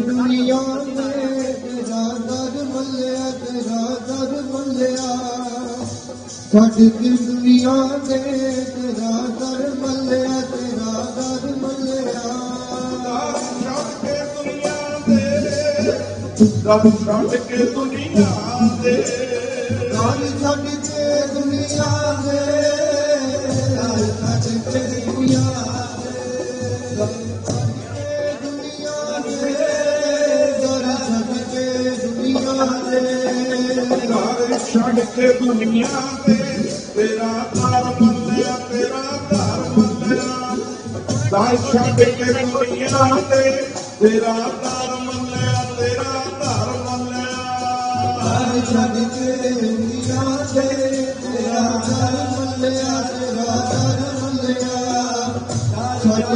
ਦੁਨੀਆ ਦੇ ਤੇਰਾ ਦਰ ਮੱਲਿਆ ਤੇਰਾ ਦਰ ਮੱਲਿਆ। ਛੱਡ ਕੇ ਦੁਨੀਆ ਦੇ ਤੇਰਾ ਦਰ ਮੱਲਿਆ ਤੇਰਾ ਦਰ ਦੇ ਰੱਬ ਛੱਡ ਕੇ ਦੁਨੀਆ ਦੇ ਦਰ ਛੱਡ ਕੇ ਦੁਨੀਆ ਦੇ ਛੱਡ ਕੇ ਦੁਨੀਆ ਤੇ, ਤੇਰਾ ਘਰ ਮੰਨਿਆ ਤੇਰਾ ਘਰ ਮੰਨਿਆ ਦਾਲ ਛੱਡ ਕੇ ਦੁਨੀਆ ਤੇ, ਤੇਰਾ ਘਰ ਮੰਨਿਆ, ਤੇਰਾ ਘਰ ਮੰਨਿਆ। ਦਰ ਛੱਡ ਕੇ ਦੁਨੀਆ ਦੇ ਤੇਰਾ ਦਰ ਮੱਲਿਆ ਤੇਰਾ ਦਰ ਮੱਲਿਆ ਛੱਡ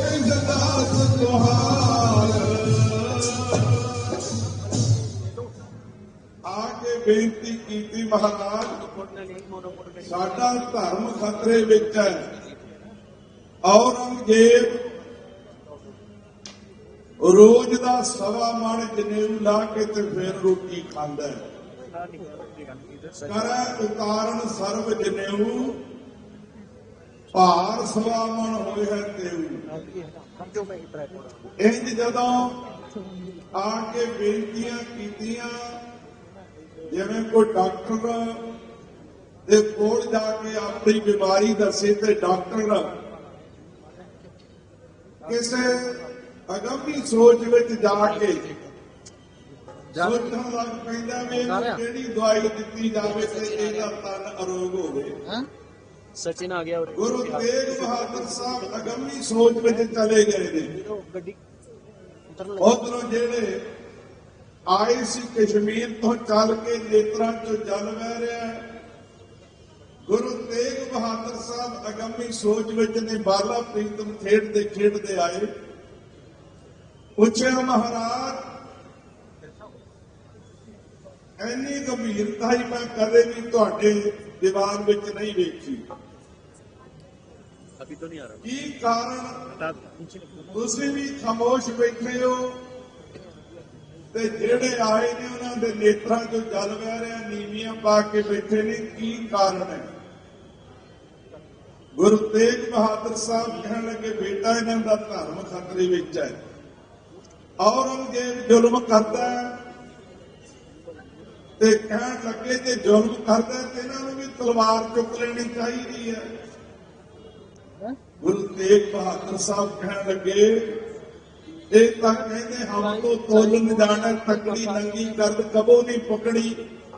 ਬੇਨਤੀ ਕੀਤੀ ਮਹਾਰਾਜ, ਸਾਡਾ ਧਰਮ ਖਤਰੇ ਵਿੱਚ ਹੈ। ਔਰੰਗਜ਼ੇਬ ਰੋਜ਼ ਦਾ ਸਵਾ ਮਣ ਜਨੇਊ ਲਾ ਕੇ ਤੇ ਫਿਰ ਰੋਟੀ ਖਾਂਦਾ ਹੈ। ਕਰੈ ਉਤਾਰਨ ਸਰਬ ਜਨੇਊ, ਭਾਰ ਸਵਾ ਮਣ ਹੋਏ ਹੈ ਤੇਊ। ਇੰਜ ਜਦੋਂ ਆ ਕੇ ਬੇਨਤੀਆਂ ਕੀਤੀਆਂ ਜਿਵੇਂ ਕੋਈ ਡਾਕਟਰ ਦੇ ਕੋਲ ਜਾ ਕੇ ਆਪਣੀ ਬਿਮਾਰੀ ਦੱਸੇ ਤੇ ਡਾਕਟਰ ਕਿਸੇ ਅਗੰਮੀ ਸੋਚ ਵਿੱਚ ਜਾ ਕੇ ਸੋਚਣ ਲੱਗ ਪੈਂਦਾ ਵੀ ਕਿਹੜੀ ਦਵਾਈ ਦਿੱਤੀ ਜਾਵੇ ਤੇ ਇਹਦਾ ਤਨ ਅਰੋਗ ਹੋਵੇ। ਸਚਿਨ ਆ ਗਿਆ ਗੁਰੂ ਤੇਗ ਬਹਾਦਰ ਸਾਹਿਬ ਅਗੰਮੀ ਸੋਚ ਵਿੱਚ ਚਲੇ ਗਏ ਨੇ। ਗੱਡੀ ਉਧਰੋਂ ਜਿਹੜੇ ਆਏ ਸੀ ਕਸ਼ਮੀਰ ਤੋਂ ਚੱਲ ਕੇ ਨੇਤਰਾਂ ਚ ਜਲ ਵਹਿ ਰਿਹਾ ਹੈ। ਗੁਰੂ ਤੇਗ ਬਹਾਦਰ ਸਾਹਿਬ ਅਗੰਮੀ ਸੋਚ ਵਿੱਚ ਨੇ ਬਾਲਾ ਪ੍ਰੀਤਮ ਖੇਡਦੇ ਖੇਡਦੇ ਆਏ। ਪੁੱਛਿਆ ਮਹਾਰਾਜ ਐਨੀ ਗੰਭੀਰਤਾ ਹੀ ਮੈਂ ਕਦੇ ਵੀ ਤੁਹਾਡੇ ਦੀਵਾਨ ਵਿੱਚ ਨਹੀਂ ਵੇਖੀ। ਅਭੀ ਤੋਂ ਨਹੀਂ ਆ ਰਿਹਾ। ਕੀ ਕਾਰਨ ਤੁਸੀਂ ਵੀ ਖਾਮੋਸ਼ ਬੈਠੇ ਹੋ? ਤੇ ਜਿਹੜੇ ਆਏ ਨੇ ਉਹਨਾਂ ਦੇ ਨੇਤਰਾਂ 'ਚੋਂ ਜਲ ਵਹਿ ਰਿਹਾ, ਨੀਵੀਆਂ ਪਾ ਕੇ ਬੈਠੇ ਨੇ, ਕੀ ਕਾਰਨ ਹੈ? ਗੁਰੂ ਤੇਗ ਬਹਾਦਰ ਸਾਹਿਬ ਕਹਿਣ ਲੱਗੇ, ਬੇਟਾ, ਇਹਨਾਂ ਦਾ ਧਰਮ ਖਤਰੇ ਵਿੱਚ ਹੈ। ਔਰੰਗਜ਼ੇਬ ਜ਼ੁਲਮ ਕਰਦਾ ਤੇ ਕਹਿਣ ਲੱਗੇ, ਜੇ ਜ਼ੁਲਮ ਕਰਦਾ ਤੇ ਇਹਨਾਂ ਨੂੰ ਵੀ ਤਲਵਾਰ ਚੁੱਕ ਲੈਣੀ ਚਾਹੀਦੀ ਹੈ। ਗੁਰੂ ਤੇਗ ਬਹਾਦਰ ਸਾਹਿਬ ਕਹਿਣ ਲੱਗੇ ਇਹ ਤਾਂ ਕਹਿੰਦੇ ਹਮ ਤੋਂ ਤੋਲਨ ਜਾਣਾ ਤਕੜੀ ਨੰਗੀ ਕਰਦ ਕਬੋ ਨਹੀਂ ਪਕੜੀ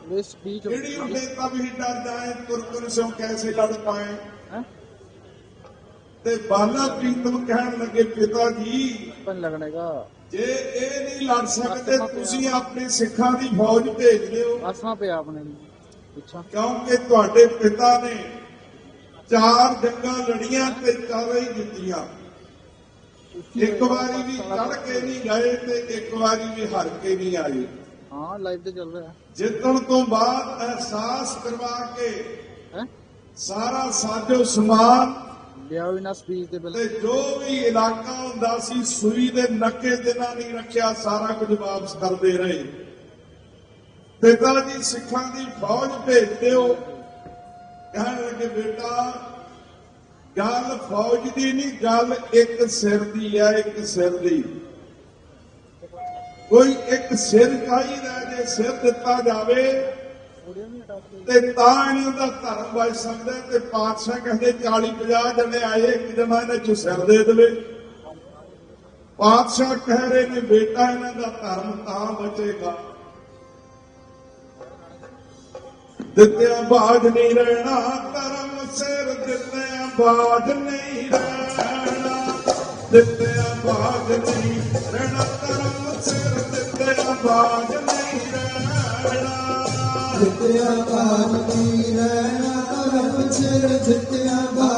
वे स्पीच ਕਿਹੜੀ ਹੁੰਦੇ ਤਬ ਹੀ ਡਰ ਜਾਏ ਤੁਰਕਨ ਸਿਓ ਕੈਸੇ ਲੜ ਪਾਏ हैं ਤੇ ਬਾਲਾ ਪ੍ਰੀਤਮ ਕਹਿਣ ਲੱਗੇ ਪਿਤਾ ਜੀ अपन लगने का ਜੇ ਇਹ ਨਹੀਂ ਲੜ ਸਕਦੇ ਤੁਸੀਂ ਆਪਣੇ ਸਿੱਖਾਂ ਦੀ ਫੌਜ ਭੇਜ ਦਿਓ आसमां पे आपने पूछा ਕਿਉਂਕਿ ਤੁਹਾਡੇ ਪਿਤਾ ਨੇ ਚਾਰ ਜੰਗਾਂ ਲੜੀਆਂ ਤੇ ਚਾਰੇ ਹੀ ਜਿੱਤੀਆਂ ਇੱਕ ਵਾਰੀ ਵੀ ਚੜ ਕੇ ਨਹੀਂ ਗਏ ਤੇ ਇੱਕ ਵਾਰੀ ਵੀ ਹਰ ਕੇ ਨਹੀਂ ਆਏ। ਹਾਂ ਲਾਈਵ ਤੇ ਚੱਲ ਰਿਹਾ। ਜਿੱਤਣ ਤੋਂ ਬਾਅਦ ਅਹਿਸਾਸ ਕਰਵਾ ਕੇ ਸਾਰਾ ਸਾਜੋ ਸਮਾਨ ਲਿਆਓ ਇਹਨਾਂ ਸਪੀਚ ਦੇ ਬਿਲ ਜੋ ਵੀ ਇਲਾਕਾ ਹੁੰਦਾ ਸੀ ਸੂਈ ਦੇ ਨੱਕੇ ਦੇ ਨਾਲ ਨਹੀਂ ਰੱਖਿਆ ਸਾਰਾ ਕੁਝ ਵਾਪਸ ਕਰਦੇ ਰਹੇ। ਪਿਤਾ ਜੀ ਸਿੱਖਾਂ ਦੀ ਫੌਜ ਭੇਜ ਦਿਓ। ਕਹਿਣ ਲੱਗੇ ਬੇਟਾ ਗੱਲ ਫੌਜ ਦੀ ਨਹੀਂ, ਗੱਲ ਇੱਕ ਸਿਰ ਦੀ ਹੈ ਇੱਕ ਸਿਰ ਦੀ। ਕੋਈ ਇੱਕ ਸਿਰ ਚਾਹੀਦਾ ਜੇ ਸਿਰ ਦਿੱਤਾ ਜਾਵੇ, ਤੇ ਤਾਂ ਇਹਨਾਂ ਦਾ ਧਰਮ ਬਚ ਸਕਦਾ ਤੇ ਪਾਤਸ਼ਾਹ ਕਹਿੰਦੇ 40 50 ਜਣੇ ਆਏ, ਇੱਕ ਜਣਾ ਇਹਨਾਂ ਚ ਸਿਰ ਦੇ ਦੇਵੇ। ਪਾਤਸ਼ਾਹ ਕਹਿ ਰਹੇ ਨੇ, ਬੇਟਾ, ਇਹਨਾਂ ਦਾ ਧਰਮ ਤਾਂ ਬਚੇਗਾ। ਦਿੱਤਿਆਂ ਬਾਜ ਨਹੀਂ ਰਹਿਣਾ, ਧਰਮ ਸਿਰ ਦਿੱਤਿਆਂ ਬਾਜ ਨਹੀਂ ਰਹਿਣਾ, ਦਿੱਤਿਆ ਬਾਗ ਨਹੀਂ ਰਹਿਣਾ ਕਰਮ ਸਿਰ ਦਿੱਤਿਆ ਬਾਗ ਨਹੀਂ ਰਹਿਣਾ। ਜਿਤਿਆ ਬਾਗ ਦੀ ਰਹਿਣਾ ਕਰਮ ਸਿਰ ਜਿਤਿਆ ਬਾਗ